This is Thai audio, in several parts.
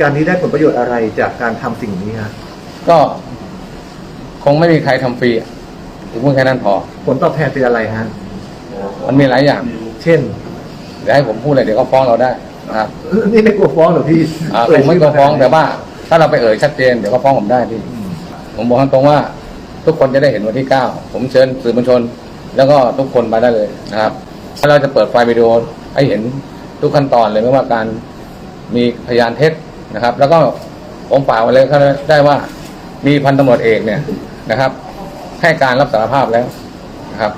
การนี้ได้ผลประโยชน์อะไรจากการทำสิ่งนี้ฮะก็คงไม่มีใครทำฟรีอะถึงพูดแค่นั้นพอ ผลตอบแทนเป็นอะไรฮะมันมีหลายอย่าง เช่นเดี๋ยวให้ผมพูดเลยเดี๋ยวก็ฟ้องเราได้นะครับเออนี่ไม่กลัวฟ้องเหรอพี่อ่าผเอ่ยมไม่ชื่ก็ฟ้องาแต่ว่าถ้าเราไปเอ่ยชัดเจนเดี๋ยวก็ฟ้องผมได้พี่ อืมผมบอกตรงๆว่าทุกคนจะได้เห็นวันที่เก้าผมเชิญสื่อมวลชน แล้วก็ทุกคนมาได้เลยนะครับถ้าเราจะเปิดไฟล์วิดีโอให้เห็นทุกขั้นตอนเลยไม่ว่าการมีพยานเท็จ นะครับ แล้วก็ผมฝากไว้เลยก็ได้ว่ามีพันตำรวจเอกเนี่ยนะครับ ให้การรับสารภาพแล้วนะครับ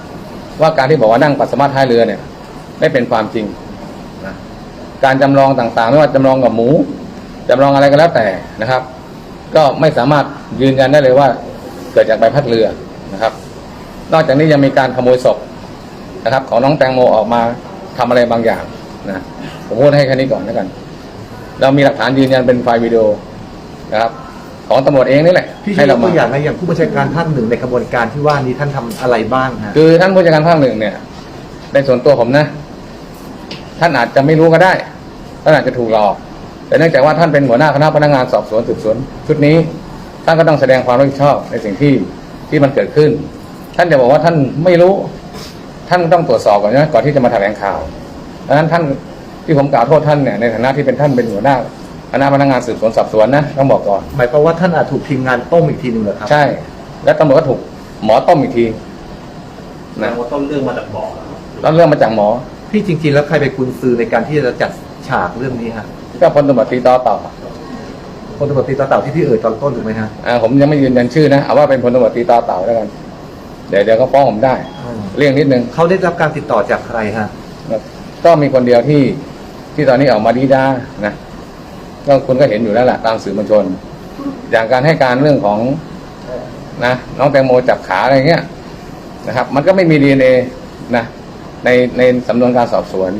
ว่าการที่บอกว่านั่งปัสสาวะท้ายเรือเนี่ย ไม่เป็นความจริงนะการจำลองต่างๆ ไม่ว่าจำลองกับหมูจำลองอะไรก็แล้วแต่นะครับ ก็ไม่สามารถยืนยันได้เลยว่า เกิดจากใบพัดเรือนะครับ นอกจากนี้ยังมีการขโมยศพนะครับ ของน้องแตงโมออกมาทำอะไรบางอย่างนะผมพูดให้แค่นี้ก่อนแล้วกัน เรามีหลักฐานยืนยันเป็นไฟล์วิดีโอนะครับ ของตำรวจเองนี่แหละพี่ให้ช่วยยเรากมา ตัวอย่างนะอย่างผู้บัญชาการภาคหนึ่งในกระบวนการที่ว่านี้ท่านทำอะไรบ้างฮะ คือท่านผู้จัดการภาคหนึ่งเนี่ยในส่วนตัวผมนะ ท่านอาจจะไม่รู้ก็ได้ท่านอาจจะถูกหลอก แต่เนื่องจากว่าท่านเป็นหัวหน้าคณะพนักงานสอบสวนสืบสวนชุดนี้ ท่านก็ต้องแสดงความรับผิดชอบในสิ่งที่ที่มันเกิดขึ้น ท่านจะบอกว่าท่านไม่รู้ ท่านต้องตรวจสอบก่อนนะก่อนที่จะมาแถลงข่าวดังนั้นท่าน ที่ผมกล่าวโทษท่านเนี่ยในฐานะที่เป็นท่านเป็นหัวหน้าคณะพนักงานสืบสวนสอบสวนนะต้องบอกก่อนหมายความว่าท่านอาจถูกทีมงานต้มอีกทีหนึ่งเหรอครับ ใช่ แล้วตำรวจก็ถูกหมอต้มอีกทีแล้นะวต้นเรื่องมาจากบ่อแล้วแล้วเรื่องมาจากหมอพี่จริง ๆ แล้วใครเป็นกุญซือในการที่จะจัดฉากเรื่องนี้ฮะก็พลตำรวจตรีต่อเต่าพลตำรวจตรีต่อเต่าที่พี่เอ่ยตอนต้นถูกไหมฮะอ่าผมยังไม่ยืนยันชื่อนะเอาว่าเป็นพลตำรวจตรีต่อเต่าแล้วกันเดี๋ยวเดี๋ยวก็ฟ้องผมได้อืมเรื่องนิดนึงเขาได้รับการติดต่อจากใครฮะก็มีคนเดียวที่ ที่ตอนนี้ออกมาดีด้านะก็คุณก็เห็นอยู่แล้วแหละตามสื่อมวลชน อย่างการให้การเรื่องของนะน้องแตงโมจับขาอะไรเงี้ยนะครับ มันก็ไม่มีดีเอ็นเอนะในในสำนวนการสอบสวน